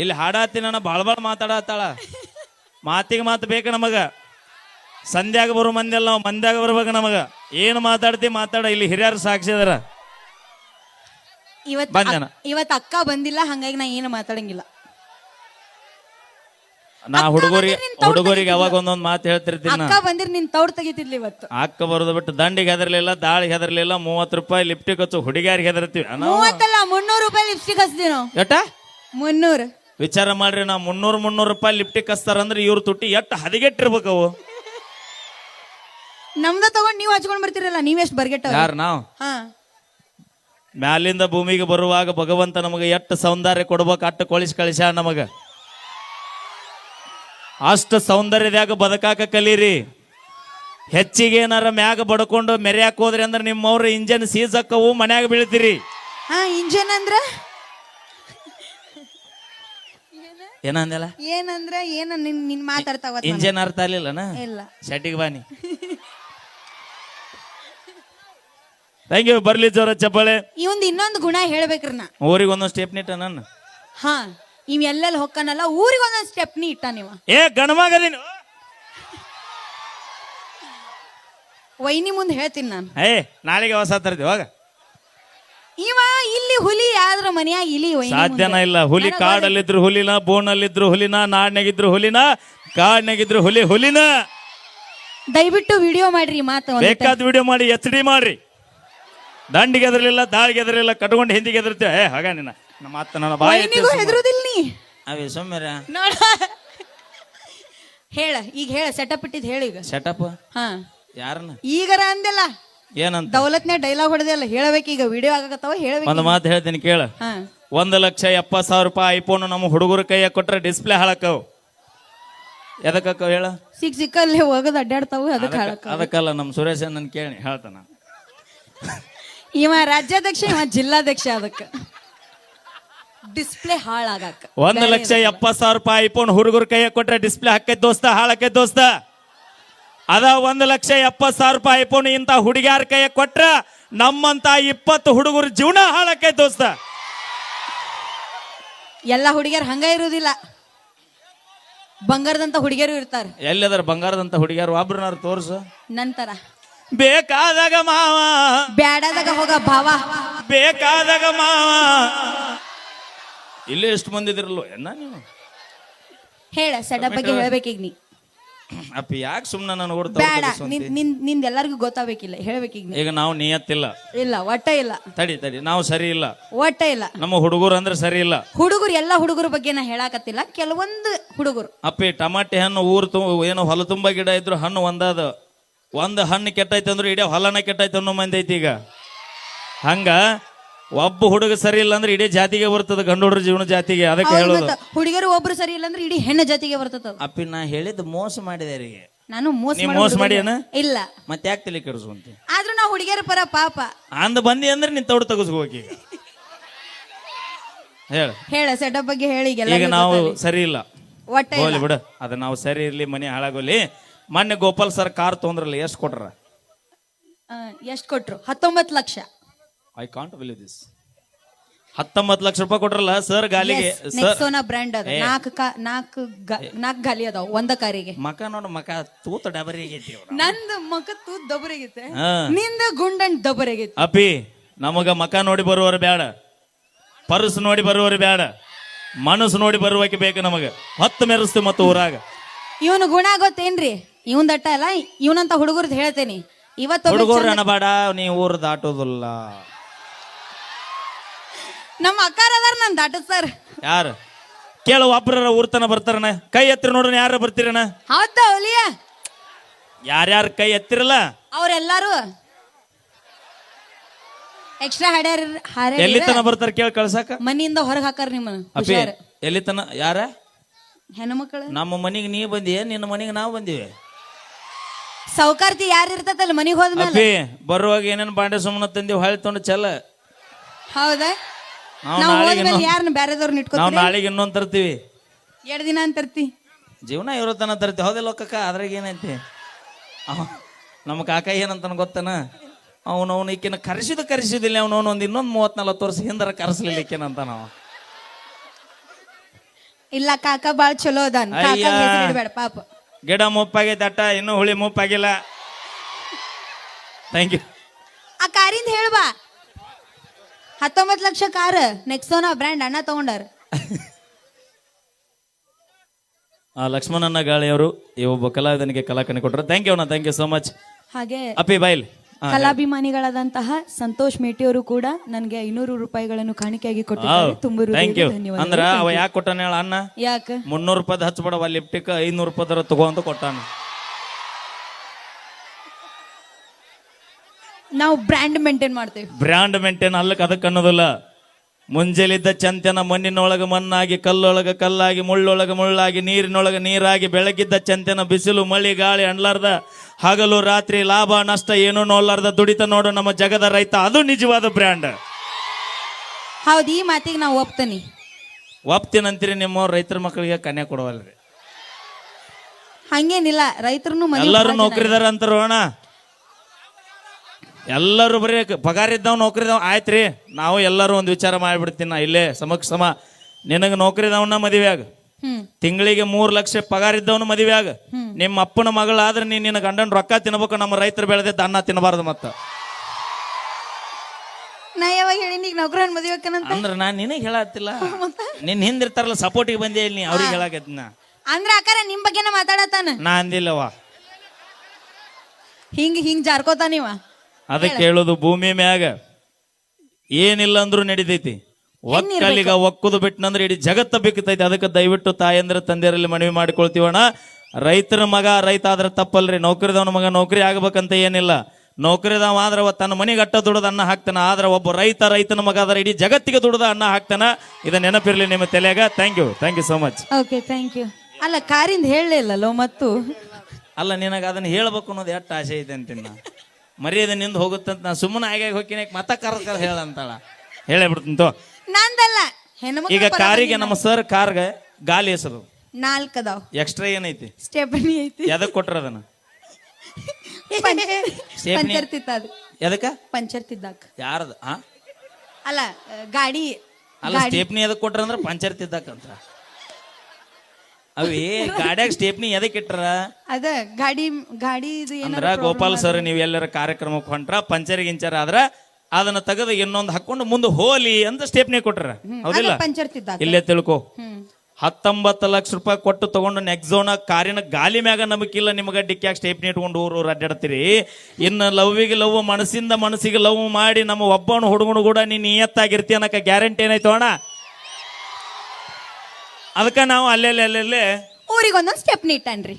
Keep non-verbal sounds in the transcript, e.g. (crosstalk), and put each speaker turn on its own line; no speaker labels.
ಇಲ್ಲಿ ಹಾಡಾತಿ ನಾನು ಭಾಳ ಭಾಳ ಮಾತಾಡತ್ತಾಳ. ಮಾತಿಗೆ ಮಾತು ಬೇಕು ನಮಗ. ಸಂಧ್ಯಾಗ ಬರೋ ಮಂದಿ ಅಲ್ಲ ನಾವು ಮಂದ್ಯಾಗ ಬರ್ಬೇಕು ನಮಗ. ಏನು ಮಾತಾಡ್ತಿ ಮಾತಾಡ ಇಲ್ಲಿ ಹಿರಿಯರು ಸಾಕ್ಷಿದಾರ
ಇವತ್
ಬಂದೇನ?
ಇವತ್ ಅಕ್ಕ ಬಂದಿಲ್ಲ ಹಂಗಾಗಿ ನಾ ಏನು ಮಾತಾಡಂಗಿಲ್ಲ.
ನಾ ಹುಡುಗರಿಗೆ
ಬಂದ್ರೆ ನಿನ್ ತವ್ಡ್
ಹುಡುಗರಿಗೆ ಯಾವಾಗ ಒಂದೊಂದ್ ಮಾತು ಹೇಳ್ತಿರ್ತೀನಿ ನಾ
ಅಕ್ಕ ಬಂದಿರ್ ನಿನ್ ತೌಡ್ ತೆಗಿತಿದ್ಲಿ ಇವತ್ತು.
ಅಕ್ಕ ಬರೋದು ಬಿಟ್ಟು ದಂಡಿಗೆ ಹೆದರ್ಲಿಲ್ಲ ದಾಳಿಗೆ ಹೆದರ್ಲಿಲ್ಲ ಮೂವತ್ತು ರೂಪಾಯಿ ಲಿಪ್ಟಿಕ್ ಹಚ್ಚು ಹುಡುಗಿಯಾರಿಗೆ ಹೆದರ್ತೀವಿ. ನಾವು
ಮೂವತ್ತಲ್ಲ ಮುನ್ನೂರು ರೂಪಾಯಿ ಲಿಪ್ಸ್ಟಿಕ್ ಹಚ್ತೀವಿ ನಾವು. ಮುನ್ನೂರು.
ವಿಚಾರ ಮಾಡ್ರಿ ನಾ ಮುನ್ನೂರು ಮುನ್ನೂರು ರೂಪಾಯಿ ಲಿಫ್ಟಿಗೆ ಹಚ್ತಾರಂದ್ರೆ ಇವ್ರ ತುಟ್ಟಿ ಎಷ್ಟು ಹದಿಗೆಟ್ಟಿರ್ಬೇಕು ಅವು?
ನಮ್ದ ತಗೊಂಡ್ ನೀವ್ ಹಚ್ಕೊಂಡ್ ಬರ್ತೀರಲ್ಲ ಎಷ್ಟು ಬರ್ಗೆಟ್ಟ
ಯಾರು ನಾವು?
ಹಾ.
ಮ್ಯಾಲಿಂದ ಭೂಮಿಗೆ ಬರುವಾಗ ಭಗವಂತ ನಮಗೆ ಎಷ್ಟು ಸೌಂದರ್ಯ ಕೊಡ್ಬೇಕು ಅಟ್ಟು ಕೊಳಿಸಿ ಕಳಿಸ ನಮಗ. ಅಷ್ಟು ಸೌಂದರ್ಯದಾಗ ಬದುಕಾಕ ಕಲೀರಿ. ಹೆಚ್ಚಿಗೆ ಏನಾರ ಮ್ಯಾಗ ಬಡ್ಕೊಂಡು ಮೆರೆ ಹೋದ್ರಿ ಅಂದ್ರೆ ನಿಮ್ಮವ್ರ ಇಂಜನ್ ಸೀಸ್ ಮನ್ಯಾಗ ಬೀಳ್ತೀರಿ.
ಹಾ ಇಂಜನ್ ಅಂದ್ರ?
ಏನಂದಲ್ಲ?
ಏನಂದ್ರೆ ಏನ ನಿನ್ ನಿನ್ ಮಾತಾಡ್ತಾವ
ಇಂಜನ್ ಅರ್ಥ ಆಗ್ಲಿಲ್ಲನ?
ಇಲ್ಲ.
ಶೆಟ್ಟಿಗೆ ಬಾನಿ ಥ್ಯಾಂಕ್ ಯು ಬರ್ಲಿ ಜೋರ ಚಪ್ಪಾಳೆ.
ಇವಂದ್ ಇನ್ನೊಂದು ಗುಣ ಹೇಳ್ಬೇಕ್ರಿ ನಾ.
ಊರಿಗೆ ಒಂದೊಂದು ಸ್ಟೆಪ್ ನಿಟ್ಟ ನನ್ನ.
ಹಾ ಇವ್ ಎಲ್ಲೆಲ್ಲಿ ಹೊಕ್ಕನಲ್ಲ ಊರಿಗೆ ಒಂದೊಂದ್ ಸ್ಟೆಪ್ನಿ ಇಟ್ಟ ನೀವ.
ಏ ಗಣಮಗದಿನ
ವೈನಿ ಮುಂದೆ ಹೇಳ್ತೀನಿ ನಾನು.
ಏ ನಾಳೆಗೆ ಹೊಸ ತರ್ತೀವಿ ಹೋಗ.
ಹುಲಿ ಆದ್ರ ಮನ್ಯಾಗ ಇಲಿ
ಸಾಧ್ಯನ
ಮುಂದೆ.
ಇಲ್ಲ. ಹುಲಿ
ನನಗ್
ಕಾಡಲ್ಲಿದ್ರು ಹುಲಿನ ಬೋನಲ್ಲಿದ್ರು ಹುಲಿನ ನಾಡ್ನಾಗಿದ್ರು ಹುಲಿನ ಕಾಡ್ನಾಗಿದ್ರು ಹುಲಿ ಹುಲಿನ.
ದಯವಿಟ್ಟು ವಿಡಿಯೋ ಮಾಡ್ರಿ ಮಾತು ಒಂದ್
ಬೇಕಾದ ವಿಡಿಯೋ ಮಾಡಿ ಎಚ್ ಡಿ ಮಾಡ್ರಿ. ದಂಡಿಗೆ ಎದರ್ಲಿಲ್ಲ ದಾಳಿಗೆ ಎದರ್ಲಿಲ್ಲ ಕಟ್ಕೊಂಡು ಹಿಂದಿಗೆ ಎದರ್ತೀವಿ ಏ ಹಾಗ ನಿನ್ನ ನಮ್ಮ ಅತ್ತ ನನ್ನ ಬಾಯಿ ಎತ್ತಿ
ವೈನಿಗೂ ಹೆದರುದಿಲ್ಲ ನೀ.
ಅವೇ ಸೌಮ್ಯರ
ನೋಡ. ಹೇಳ ಈಗ ಹೇಳ ಸೆಟಪ್ ಇಟ್ಟಿದ್ ಹೇಳ ಈಗ.
ಸೆಟಪ್
ಹಾ.
ಯಾರನ್ನ?
ಈಗರ ಅಂದೆಲ್ಲ
ಏನಂತ?
ದೌಲತ್ನೇ ಡೈಲಾಗ್ ಹೊಡೆದಿಲ್ಲ ಹೇಳಬೇಕು ಈಗ ವಿಡಿಯೋ ಆಗಕತ್ತಾವ ಹೇಳಬೇಕು
ಒಂದು ಮಾತು ಹೇಳ್ತೀನಿ ಕೇಳ.
ಹಾ.
ಒಂದು ಲಕ್ಷ ಎಪ್ಪತ್ತು ಸಾವಿರ ರೂಪಾಯಿ ಐಫೋನ್ ನಮ್ಮ ಹುಡುಗರ ಕೈಯಾಗ ಕೊಟ್ರೆ ಡಿಸ್ಪ್ಲೇ ಹಾಳಕ್ಕವು ಎದಕ್ಕಕ್ಕ ಹೇಳ?
ಸಿಕ್ ಸಿಕ್ಕಲ್ಲಿ ಹೋಗದ್ ಅಡ್ಡಾಡ್ತಾವ ಅದಕ್ಕೆ ಹಾಳಕ್ಕ
ಅದಕ್ಕಲ್ಲ ನಮ್ಮ ಸುರೇಶ ನನ್ ಕೇಳಿ ಹೇಳ್ತಾನ
ಇವ ರಾಜ್ಯಾಧ್ಯಕ್ಷ ಇವ ಜಿಲ್ಲಾಧ್ಯಕ್ಷ ಅದಕ್ಕೆ. ಡಿಸ್ಪ್ಲೇ ಹಾಳಾಗಾಕ.
ಒಂದು ಲಕ್ಷ ಎಪ್ಪತ್ತು ಸಾವಿರ ರೂಪಾಯಿ ಐಫೋನ್ ಹುಡುಗರ ಕೈಯಾಗ ಕೊಟ್ರೆ ಡಿಸ್ಪ್ಲೇ ಹಾಕೈತ್ ದೋಸ್ತ ಹಾಳಕ್ಕೆ ದೋಸ್ತ. ಅದ ಒಂದು ಲಕ್ಷ ಎಪ್ಪತ್ತು ಸಾವಿರ ರೂಪಾಯಿ ಐಫೋನ್ ಇಂಥ ಹುಡುಗಿಯಾರ ಕೈಯ ಕೊಟ್ರ ನಮ್ಮಂತ ಇಪ್ಪತ್ತು ಹುಡುಗರು ಜೀವನ ಹಾಳಕ್ಕೆ ದೋಸ್ತ.
ಎಲ್ಲ ಹುಡುಗಿಯರ್ ಹಂಗ ಇರುವುದಿಲ್ಲ ಬಂಗಾರದಂತ ಹುಡುಗಿಯರು ಇರ್ತಾರ.
ಎಲ್ಲದರ ಬಂಗಾರದಂತ ಹುಡುಗಿಯಾರು? ಒಬ್ರನಾರು ತೋರ್ಸು.
ನಂತರ.
ಬೇಕಾದಾಗ ಮಾವ.
ಬೇಡದಾಗ ಹೋಗ ಭಾವ.
ಬೇಕಾದಾಗ ಮಾವ. ಇಲ್ಲೇ ಎಷ್ಟು ಮಂದಿ ಇದಿರಲ್ವ ಎನ್ನ ನೀವು?
ಹೇಳ ಸೆಟಪ್ ಬಗ್ಗೆ ಹೇಳ್ಬೇಕೀಗ ನೀ.
ಅಪ್ಪ ಯಾಕೆ ಸುಮ್ಮನೆ ನಾನು
ಬೇಡ ನಿನ್ನಿಂದ ಎಲ್ಲರಿಗೂ ಗೊತ್ತಾಗಬೇಕಿಲ್ಲ ಹೇಳ್ಬೇಕೀಗ ಈಗ
ಈಗ ನಾವು ನಿಯತ್ತಿಲ್ಲ.
ಇಲ್ಲ ಒಟ್ಟ ಇಲ್ಲ.
ತಡಿ ತಡಿ ನಾವು ಸರಿ ಇಲ್ಲ.
ಒಟ್ಟ ಇಲ್ಲ.
ನಮ್ಮ ಹುಡುಗರು ಅಂದ್ರೆ ಸರಿ ಇಲ್ಲ.
ಹುಡುಗರು ಎಲ್ಲ ಹುಡುಗರ ಬಗ್ಗೆ ನಾ ಹೇಳಾಕತ್ತಿಲ್ಲ ಕೆಲವೊಂದು ಹುಡುಗರು.
ಅಪ್ಪಿ ಟಮಾಟೆ ಹಣ್ಣು ಊರು ತುಂಬ ಏನು ಹೊಲ ತುಂಬ ಗಿಡ ಇದ್ರು ಹಣ್ಣು ಒಂದಾದ. ಒಂದು ಹಣ್ಣು ಕೆಟ್ಟೈತೆ ಅಂದ್ರೆ ಇಡೀ ಹೊಲನ ಕೆಟ್ಟೈತೆ ಅನ್ನೋ ಮಂದಿ ಐತಿ ಈಗ. ಹಂಗ? ಒಬ್ಬ ಹುಡುಗ ಸರಿ ಇಲ್ಲ ಅಂದ್ರೆ ಇಡೀ ಜಾತಿಗೆ ಬರ್ತದ ಗಂಡು ಹುಡುಗ್ರ ಜೀವನ ಜಾತಿಗೆ ಅದಕ್ಕೆ
ಹೌದ್
ಹೇಳೋದು.
ಮತ್ತ ಹುಡುಗರು ಒಬ್ರು ಸರಿ ಇಲ್ಲ ಅಂದ್ರೆ ಇಡೀ ಹೆಣ್ಣು ಜಾತಿಗೆ ಬರ್ತದ ಅದು.
ಅಪ್ಪಿ ನಾ ಹೇಳಿದ ಮೋಸ ಮಾಡಿದೆ
ನಾನು ಮೋಸ
ನೀ ಮೋಸ ಮಾಡಿ
ಇಲ್ಲ.
ಏನ?
ಇಲ್ಲ.
ಮತ್ತೆ ಯಾಕೆ ತಲೆ ಅಂತ
ಆದ್ರೂ ನಾ ಹುಡುಗಿಯರ ಪರ ಪಾಪ.
ಅಂದ ಬಂದಿ ಅಂದ್ರೆ ನಿನ್ ತೌಡು ತೆಗೆಸ್ಕೋಬೇಕು ಹೋಗಿ ಹೇಳ.
ಹೇಳ ಸೆಟಪ್ ಬಗ್ಗೆ ಹೇಳಿ ಈಗ
ಈಗ
ಎಲ್ಲರಿಗೂ
ನಾವು
ಗೊತ್ತಾಗ್ಲಿ.
ಸರಿ ಇಲ್ಲ.
ಒಟ್ಟ
ಹೋಗ್ಲಿ ಬಿಡು. ಅದ ನಾವು ಸರಿ ಇರ್ಲಿ ಮನೆ ಹಾಳಾಗೋಲಿ. ಮೊನ್ನೆ ಗೋಪಾಲ್ ಸರ್ ಕಾರ್ ತೊಂದ್ರಲ್ಲ ಎಷ್ಟು ಕೊಟ್ರ?
ಆ, ಎಷ್ಟ್ ಕೊಟ್ರು? ಹತ್ತೊಂಬತ್ತು lakh.
I can't believe this ಹತ್ತೊಂಬತ್ತು ಲಕ್ಷ ರೂಪಾಯಿ ಕೊಟ್ರಲ್ಲ ಸರ್ ಗಾಲಿಗೆ ಸರ್
ನೆಕ್ಸೋನಾ ಬ್ರ್ಯಾಂಡ್ ಅದ. ನಾಲ್ಕು ಕಾ- ನಾಲ್ಕು ಗ- ನಾಲ್ಕು ಗಾಲಿ ಅದಾವ ಒಂದ ಕಾರಿಗೆ.
ಮಕ ನೋಡು ಮಕ ತೂತ ಡಬರಿ
ನಂದ ಮಕ ತೂತ ದೊಬ್ಬರಾಗೈತೆ
ಹಾ.
ನಿಂದ ಗುಂಡನ್ ದೊಬ್ಬರಾಗೈತೆ
ಅಪ್ಪಿ ನಮಗ ಮಕ ನೋಡಿ ಬರುವವರು ಬೇಡ ಪರ್ಸ್ ನೋಡಿ ಬರುವವರು ಬೇಡ ಮನಸ್ಸು ನೋಡಿ ಬರುವಕ್ಕೆ ಬೇಕು ನಮಗ. ಹೊತ್ತು ಮೆರೆಸ್ತು ಮತ್ತು ಊರಾಗ.
ಇವನು ಗುಣ ಗೊತ್ತೇನ್ರಿ? ಇವನ್ ದಟ್ಟ ಅಲ್ಲ ಇವನಂತ ಹುಡುಗರ್ದು ಹೇಳ್ತೇನಿ. ಇವತ್ತು
ಹುಡುಗರು ಅನಬೇಡ ನೀ ಊರು ದಾಟೋದಿಲ್ಲ
ನಮ್ಮ ಅಕ್ಕಾರ ಅದಾರ ನನ್ ದಾಟ ಸರ್.
ಯಾರು? ಕೇಳು ಒಬ್ಬರ ಊರ್ತನ ಬರ್ತಾರಣ ಕೈ ಎತ್ತಿರ ನೋಡ್ರಿ ಯಾರ ಬರ್ತೀರಣ
ಹೌದ ಹುಲಿಯ.
ಯಾರ್ಯಾರ ಕೈ ಎತ್ತಿರಲ್ಲ?
ಅವ್ರೆಲ್ಲಾರು ಎಕ್ಸ್ಟ್ರಾ ಹಾಡ್ಯಾರ
ಎಲ್ಲಿ ತನ ಬರ್ತಾರ ಕೇಳಿ ಕಳ್ಸಾಕ.
ಮನಿಯಿಂದ ಹೊರಗೆ ಹಾಕಾರ ನಿಮ್ಮನ್ನ
ಅಪ್ಪಿ
ಹುಷಾರ್.
ಎಲ್ಲಿ ತನ ಯಾರ?
ಹೆಣ್ಮಕ್ಳು
ನಮ್ಮ ಮನಿಗೆ ನೀ ಬಂದಿ ನಿನ್ನ ಮನಿಗೆ ನಾವು ಬಂದಿವಿ.
ಸೌಕಾರ್ತಿ ಯಾರು ಇರ್ತತಲ್ಲ ಮನಿಗ್ ಹೋದ್ಮೇಲೆ?
ಅಪ್ಪಿ ಬರುವಾಗ ಏನೇನು ಬಾಂಡೆ ಸುಮ್ಮನೆ ತಂದಿವಿ ಹೊಳೆ ತೊಂಡು ಚಲ
ಹೌದಾ?
ನಾವು
ನಾವು
ನಾಳೆಗೆ
ಹೋದ್ಮೇಲೆ
ಇನ್ನೊಂದ್-
ಯಾರನ್ನ ಬ್ಯಾರೆದವ್ರನ್ನ
ನಾವು
ಇಟ್ಕೋತೀವಿ
ನಾಳೆಗೆ ಇನ್ನೊಂದು ತರ್ತೀವಿ.
ಎರಡು ದಿನ ಅಂತರ್ತಿ
ಜೀವನ ಇರೋ ತನ ತರ್ತೀವಿ. ಹೌದಿಲ್ಲ ಕಕ್ಕ ಅದ್ರಾಗ ಏನೈತಿ? ಅವ ನಮ್ಮ ಕಾಕ ಏನಂತಾನ ಗೊತ್ತನ? ಅವನು ಅವನು ಈಕಿನ ಕರೆಸಿದ ಕರೆಸಿದಿಲ್ಲ ಅವನು ಒಂದು ಇನ್ನೊಂದು ಮೂವತ್ ನಲ್ವತ್ತು ವರ್ಷ ಹಿಂದರ ಕರೆಸ್ಲಿಲ್ಲ ಈಕಿನ ಅಂತ ನಾವು
ಇಲ್ಲ ಕಾಕ ಬಾಳ್ ಚಲೋ ಅದಾನ. ಕಾಕ
ಅಯ್ಯ.
ಪಾಪ.
ಗಿಡ ಮುಪ್ಪಾಗೈತೆ ಅಟ್ಟ ಇನ್ನೂ ಹುಳಿ ಮುಪ್ಪಾಗಿಲ್ಲ. ಥ್ಯಾಂಕ್ ಯು
ಆ ಕಾರಿಂದ ಹೇಳ್ಬಾ ಹತ್ತೊಂಬತ್ತು ಲಕ್ಷ ಕಾರ್ ನೆಕ್ಸೋನ ಬ್ರ್ಯಾಂಡ್ ಅಣ್ಣ ತಗೊಂಡಾರ
ಆ ಗಾಳಿ ಗಾಳಿಯವರು ಈ ಒಬ್ಬ ಕಲಾವಿದನಿಗೆ ಕಲಾಕಣಿ ಕೊಟ್ಟರು. ಥ್ಯಾಂಕ್ ಯು ಅಣ್ಣ ಥ್ಯಾಂಕ್ ಯು ಸೋ ಮಚ್
ಹಾಗೆ
ಅಪ್ಪಿ ಬೈಲ್
ಕಲಾಭಿಮಾನಿಗಳಾದಂತಹ ಸಂತೋಷ್ ಮೇಟಿಯವರು ಕೂಡ ನನಗೆ ಐನೂರು ರೂಪಾಯಿಗಳನ್ನು ಕಾಣಿಕೆಯಾಗಿ ಕೊಟ್ಟಿದ್ದಾರೆ. ತುಂಬ
ಥ್ಯಾಂಕ್ ಯು ಅಂದ್ರ ಅವ ಯಾಕೆ ಕೊಟ್ಟಾನ ಹೇಳ ಅಣ್ಣ?
ಯಾಕ?
ಮುನ್ನೂರು ರೂಪಾಯಿ ಹಚ್ಬೇಡವ ಲಿಪ್ಟಿಕ್ ಐನೂರು ರೂಪಾಯಿ ತಗೋ ಅಂತ ಕೊಟ್ಟಾನ.
ನಾವು ಬ್ರ್ಯಾಂಡ್ ಮೇಂಟೈನ್ ಮಾಡ್ತೇವೆ.
ಬ್ರ್ಯಾಂಡ್ ಮೇಂಟೈನ್ ಅಲ್ಲಕ್ಕೆ ಅದಕ್ಕೆ ಅನ್ನೋದಿಲ್ಲ. ಮುಂಜಲಿದ್ದ ಚಂತನ ಮಣ್ಣಿನೊಳಗೆ ಮಣ್ಣಾಗಿ ಕಲ್ಲೊಳಗ ಕಲ್ಲಾಗಿ ಮುಳ್ಳೊಳಗ ಮುಳ್ಳಾಗಿ ನೀರಿನೊಳಗೆ ನೀರಾಗಿ ಬೆಳಗಿದ್ದ ಚಂತನ ಬಿಸಿಲು ಮಳಿ ಗಾಳಿ ಅಣ್ಲಾರ್ದ ಹಗಲು ರಾತ್ರಿ ಲಾಭ ನಷ್ಟ ಏನೂ ನೋಡ್ಲಾರ್ದ ದುಡಿತ ನೋಡು ನಮ್ಮ ಜಗದ ರೈತ. ಅದು ನಿಜವಾದ ಬ್ರ್ಯಾಂಡ್
ಹೌದು ಈ ಮಾತಿಗೆ ನಾವು ಒಪ್ತೀನಿ.
ಒಪ್ತೀನಂತೀರಿ ನಿಮ್ಮ ರೈತರ ಮಕ್ಕಳಿಗೆ ಕನ್ಯಾ ಕೊಡವಲ್ರಿ.
ಹಂಗೇನಿಲ್ಲ ರೈತರು
ಎಲ್ಲರೂ ನೌಕರಿದಾರ ಅಂತಾರೋಣ ಎಲ್ಲರೂ ಬರೀ ಪಗಾರ ಇದ್ದಾವ್ ಆಯ್ತು ಆಯ್ತ್ರಿ ನಾವು ಎಲ್ಲರೂ ಒಂದು ವಿಚಾರ ಮಾಡಿಬಿಡ್ತೀನಿ ನಾ ಇಲ್ಲೇ ಸಮಕ್ ಸಮ. ನಿನಗೆ ನೌಕರಿದವನ್ನ ಮದುವೆ ಆಗ. ತಿಂಗಳಿಗೆ ಮೂರ್ ಲಕ್ಷ ಪಗಾರ ಇದ್ದವನು ಮದುವೆ ಆಗ. ನಿಮ್ಮ ಅಪ್ಪನ ಮಗಳಾದ್ರೆ ನೀನ್ ನಿನ್ನ ಗಂಡನ ರೊಕ್ಕ ತಿನ್ಬೇಕು ನಮ್ಮ ರೈತರು ಬೆಳೆದಿದ್ದ ಅನ್ನ ತಿನ್ನಬಾರ್ದು ಮತ್ತ.
ನಾ ಯಾವಾಗ ಹೇಳಿನಿ ಈಗ ನೌಕರನ್ ಮದುವೆಕನಂತ
ಅಂದ್ರೆ ನಾನು ನಿನಗೆ ಹೇಳತ್ತಿಲ್ಲ. (laughs) ನಿನ್ ಹಿಂದಿರ್ತಾರಲ್ಲ ಸಪೋರ್ಟಿಗೆ ಬಂದೆ ಇಲ್ಲಿ ಅವ್ರಿಗೆ ಹೇಳಾಕತ್ನ
ಅಂದ್ರ ಅಕ್ಕಾರ ನಿಮ್ ಬಗ್ಗೆನ ಮಾತಾಡತಾನ
ನಾ ಅಂದಿಲ್ಲವ
ಹಿಂಗ್ ಹಿಂಗ್ ಜಾರ್ಕೋತಾನಿವ
ಅದಕ್ಕೆ ಹೇಳೋದು ಭೂಮಿ ಮ್ಯಾಗ ಏನಿಲ್ಲ ಅಂದ್ರೂ ನಡಿತೈತಿ. ಒಕ್ಕಲಿಗ ಒಕ್ಕುದು ಬಿಟ್ಟನಂದ್ರೆ ಇಡೀ ಜಗತ್ತ ಬಿಕ್ಕತೈತಿ ಅದಕ್ಕೆ ದಯವಿಟ್ಟು ತಾಯಂದ್ರ ತಂದೆಯರಲ್ಲಿ ಮನವಿ ಮಾಡಿಕೊಳ್ತೀವಣ್ಣ. ರೈತರ ಮಗ ರೈತ ಆದ್ರೆ ತಪ್ಪಲ್ರಿ. ನೌಕರಿದವನ ಮಗ ನೌಕರಿ ಆಗ್ಬೇಕಂತ ಏನಿಲ್ಲ. ನೌಕರಿದವ ಆದ್ರೆ ತನ್ನ ಮನೆಗೆ ಅಟ್ಟ ದುಡದ ಅನ್ನ ಹಾಕ್ತಾನ. ಆದ್ರೆ ಒಬ್ಬ ರೈತ ರೈತನ ಮಗ ಆದ್ರೆ ಇಡೀ ಜಗತ್ತಿಗೆ ದುಡದ ಅನ್ನ ಹಾಕ್ತಾನ. ಇದ ನೆನಪಿರ್ಲಿ ನಿಮ್ಮ ತಲೆಯಾಗ. Thank you thank you so much
okay thank you ಅಲ್ಲ ಕಾರಿಂದ ಹೇಳಲಿಲ್ಲಲ್ಲೋ ಮತ್ತು?
ಅಲ್ಲ ನಿನಗ ಅದನ್ನ ಹೇಳ್ಬೇಕು ಅನ್ನೋದು ಎಷ್ಟು ಆಸೆ ಇದೆ ಅಂತೀನಿ ಮರ್ಯಾದೆ ನಿಂದ ಹೋಗುತ್ತಂತ ನಾ ಸುಮ್ಮನೆ ಆಗಿ ಹೋಗಿನ ಮತ್ತ ಕರ್ ಕರ್ ಹೇಳಂತಾಳ ಹೇಳೇ ಬಿಡ್ತೀನಿ ತೋ.
ನಂದಲ್ಲ ಹೆಣ್ಮಕ್ಳ
ಈಗ ಕಾರಿಗೆ ನಮ್ಮ ಸರ್ ಕಾರ್ಗೆ ಗಾಲಿ ಹೆಸರು
ನಾಲ್ಕ್ ಅದಾವ್.
ಎಕ್ಸ್ಟ್ರಾ ಏನೈತಿ?
ಸ್ಟೆಪನಿ ಐತಿ.
ಎದಕ್ ಕೊಟ್ರ ಅದನ್ನ? ಸ್ಟೆಪ್ನಿ?
ಪಂಚರ್ ತಿತ್ತದ
ಎದಕ್ಕ?
ಪಂಚರ್ ತಿದ್ದಾಕ
ಯಾರದ ಆ?
ಅಲ್ಲ ಗಾಡಿ
ಅಲ್ಲ ಸ್ಟೇಪ್ನಿ ಎದಕ್ ಕೊಟ್ರ ಅಂದ್ರ. ಪಂಚರ್ ತಿದ್ದಕ್ಕಂತ ಅವೇ ಗಾಡ್ಯಾಗ ಸ್ಟೇಪ್ನಿ ಎದಕ್ಕೆ ಇಟ್ಟರ
ಅದ ಗಾಡಿ ಗಾಡಿ ಇದು
ಅಂದ್ರ
ಏನಾರ
ಗೋಪಾಲ್ ಸರ್ ನೀವ್ ಎಲ್ಲರ ಕಾರ್ಯಕ್ರಮಕ್ಕೆ ಹೊಂಟ್ರ ಪಂಚರ್ ಗಿಂಚರ್ ಆದ್ರ ಅದನ್ನ ತೆಗೆದು ಇನ್ನೊಂದು ಹಾಕೊಂಡು ಮುಂದೆ ಹೋಲಿ ಅಂತ ಸ್ಟೇಪ್ನಿ ಕೊಟ್ರ. ಹೌದಿಲ್ಲ?
ಪಂಚರ್
ಇಲ್ಲೇ ತಿಳ್ಕೊ.
ಹ್ಮ್.
ಹತ್ತೊಂಬತ್ತು ಲಕ್ಷ ರೂಪಾಯಿ ಕೊಟ್ಟು ತಗೊಂಡು ನೆಕ್ಸೋನ ಕಾರಿನ ಗಾಲಿ ಮ್ಯಾಗ ನಮಗಿಲ್ಲ ನಿಮಗೆ ಡಿಕ್ಯಾಗ ಸ್ಟೇಪ್ನಿ ಇಟ್ಕೊಂಡು ಊರು ಊರು ಅಡ್ಡಾಡ್ತೀರಿ. ಇನ್ನು ಲವ್ವಿಗೆ ಲವ್ ಮನಸ್ಸಿಂದ ಮನಸ್ಸಿಗೆ ಲವ್ ಮಾಡಿ ನಮ್ಮ ಒಬ್ಬನ ಹುಡುಗನು ಕೂಡ ನೀನು ನಿಯತ್ತಾಗಿರ್ತಿ ಅನ್ನಕ ಗ್ಯಾರಂಟಿ ಏನಾಯ್ತು ಅಣ್ಣ? ಅದಕ್ಕೆ ನಾವು ಅಲ್ಲೆಲ್ಲಿ
ಊರಿಗೆ ಒಂದೊಂದು ಸ್ಟೆಪ್ನಿ ಇಟ್ಟನ್ರಿ.